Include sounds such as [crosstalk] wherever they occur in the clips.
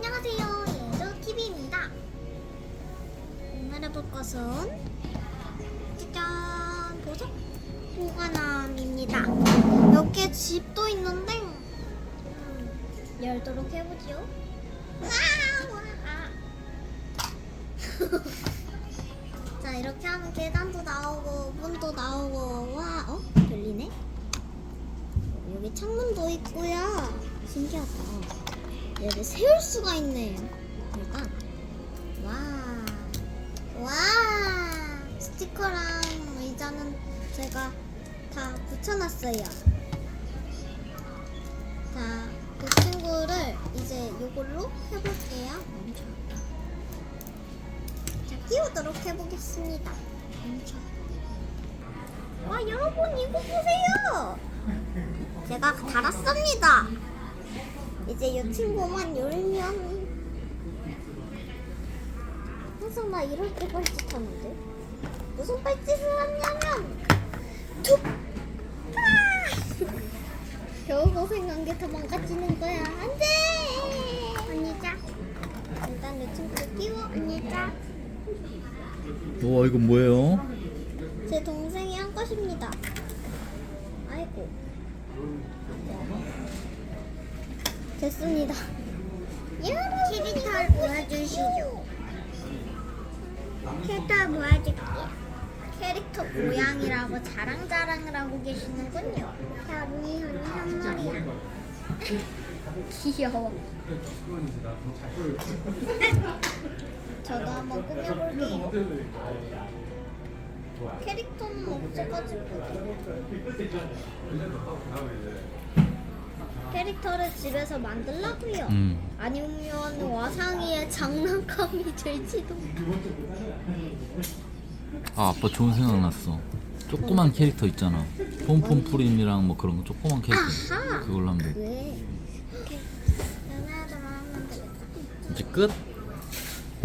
안녕하세요. 예조 TV입니다. 오늘 해볼 것은 짜잔 보석 보관함입니다. 여기에 집도 있는데 음, 열도록. 와, 와, 아. [laughs] 자 이렇게 하면 계단도 나오고 문도 나오고 와 어? 열리네? 여기 창문도 있고요. 신기하다. 얘를 세울 수가 있네. 일단 와, 와 스티커랑 의자는 제가 다 붙여놨어요. 자, 그 친구를 이제 이걸로 해볼게요. 멈춰. 자, 끼우도록 해보겠습니다. 멈춰. 와, 여러분 이거 보세요. 제가 달았습니다. 이제 이 친구만 열면 항상 나 이럴 때 뻘짓하는데 무슨 뻘짓을 하냐면 툭! 아! 겨우 고생한 게 도망가지는 거야 안돼 언니 자 일단 이 친구를 끼워 언니 자 우와 이건 뭐예요? 제 동생이 한 것입니다. 아이고. 됐습니다. 캐릭터를 보여주시죠. 캐릭터 보여줄게요. 캐릭터 고양이라고 자랑자랑을 하고 계시는군요. 언니, 언니 한 마리. 귀여워. [laughs] 저도 한번 꾸며볼게요. 캐릭터는 없어가지고 캐릭터를 집에서 만들라고요. 음. 아니면 와상이의 장난감이 [laughs] 될지도. 아 아빠 좋은 생각 났어. 조그만 캐릭터 있잖아. 폼폼프림이랑 뭐 그런 거 조그만 캐릭터. 아하. 그걸로 하면 돼. 왜? 이렇게 연애하다가 하면 되겠다. 이제 끝.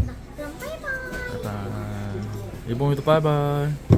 나 그럼 바이바이. 일본이도 바이바이.